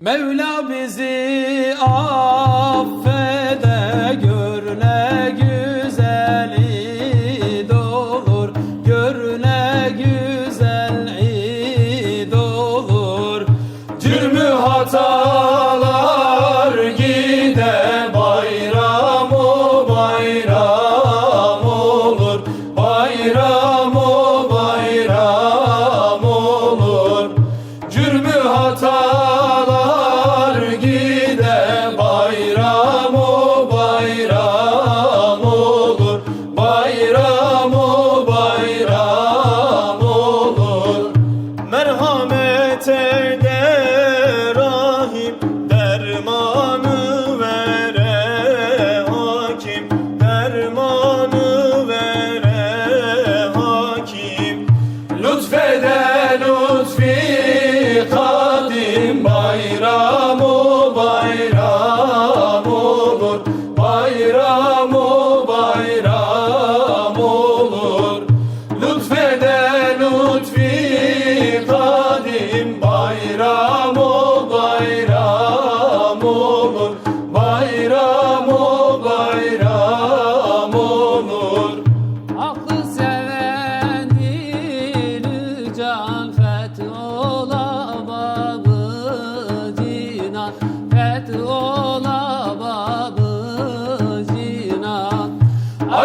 Mevla bizi affet. 什么？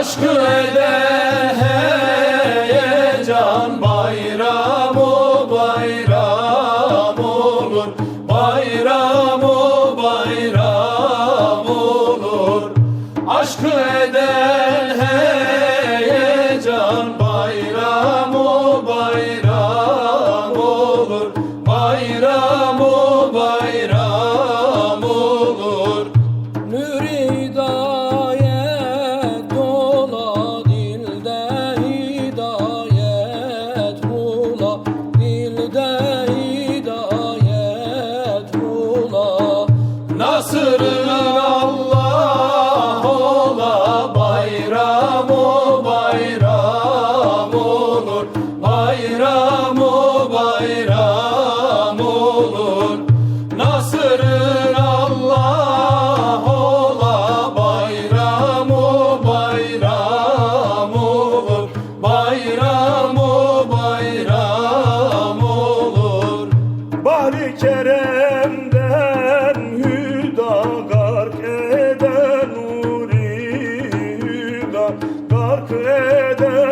Aşkı ede heyecan bayramı bayram olur. Bayram Bayramı bayram olur. Aşkı eden heyecan bayramı bayram olur. Bayram olur de hidayet Nasırın Allah ola bayramı bayram olur. Bayramı bayram olur. Nasırın Allah ola bayramı bayram olur. Bayram fark eder